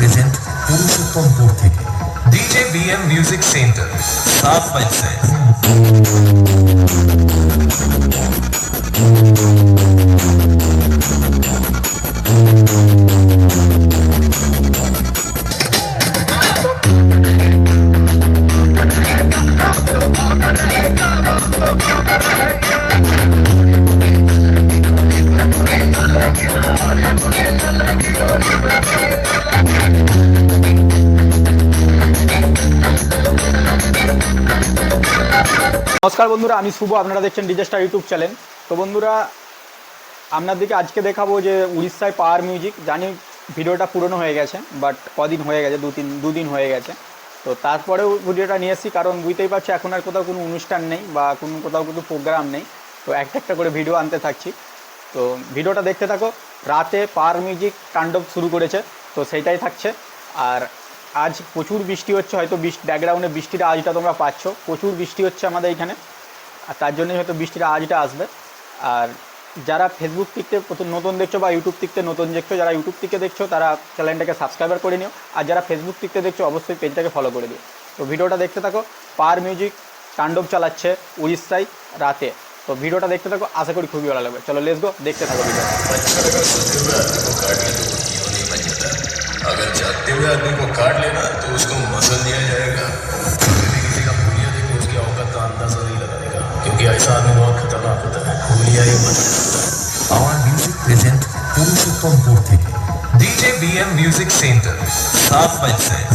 Present Purushottam Purti थे DJ B M music centre सात बज से নমস্কার বন্ধুরা, আমি শুভ, আপনারা দেখছেন ডিজেস্টার ইউটিউব চ্যানেল। তো বন্ধুরা, আপনাদেরকে আজকে দেখাবো যে উড়িষ্যায় পাওয়ার মিউজিক। জানি ভিডিওটা পুরনো হয়ে গেছে, বাট কদিন হয়ে গেছে দু তিন দুদিন হয়ে গেছে। তো তারপরেও ভিডিওটা নিয়ে এসেছি, কারণ বুঝতেই পারছি এখন আর কোথাও কোনো অনুষ্ঠান নেই বা কোনো, কোথাও কোনো প্রোগ্রাম নেই। তো একটা একটা করে ভিডিও আনতে থাকছি। তো ভিডিওটা দেখতে থাকো, রাতে পাওয়ার মিউজিক তাণ্ডব শুরু করেছে, তো সেইটাই থাকছে। আর আজ প্রচুর বৃষ্টি হচ্ছে, হয়তো বৃষ্টি ব্যাকগ্রাউন্ডে বৃষ্টির আজটা তোমরা পাচ্ছ। প্রচুর বৃষ্টি হচ্ছে আমাদের এখানে, আর তার জন্যই হয়তো বৃষ্টির আজটা আসবে। আর যারা ফেসবুক থেকে প্রথম নতুন দেখছ বা ইউটিউব থেকে নতুন দেখছ, যারা ইউটিউব থেকে দেখছ, তারা চ্যানেলটাকে সাবস্ক্রাইবার করে নিও। আর যারা ফেসবুক থেকে দেখছ, অবশ্যই পেজটাকে ফলো করে দিও। তো ভিডিওটা দেখতে থাকো পার মিউজিক তাণ্ডব চালাচ্ছে উড়িষ্যায় রাতে। তো ভিডিওটা দেখতে থাকো, আশা করি খুবই ভালো লাগবে। চলো লেস গো দেখতে থাকো ভিডিও अगर जाते हुए आदमी को काट लेना तो उसको मसल दिया जाएगा। किसी का हुलिया देखो उसके औकात का तो अंदाज़ा नहीं लगाएगा क्योंकि ऐसा आदमी बहुत खतरनाक होता है। हुलिया ही मसल आवाज़ music present Purushottam Murti DJ B M music centre साफ़ पंचायत।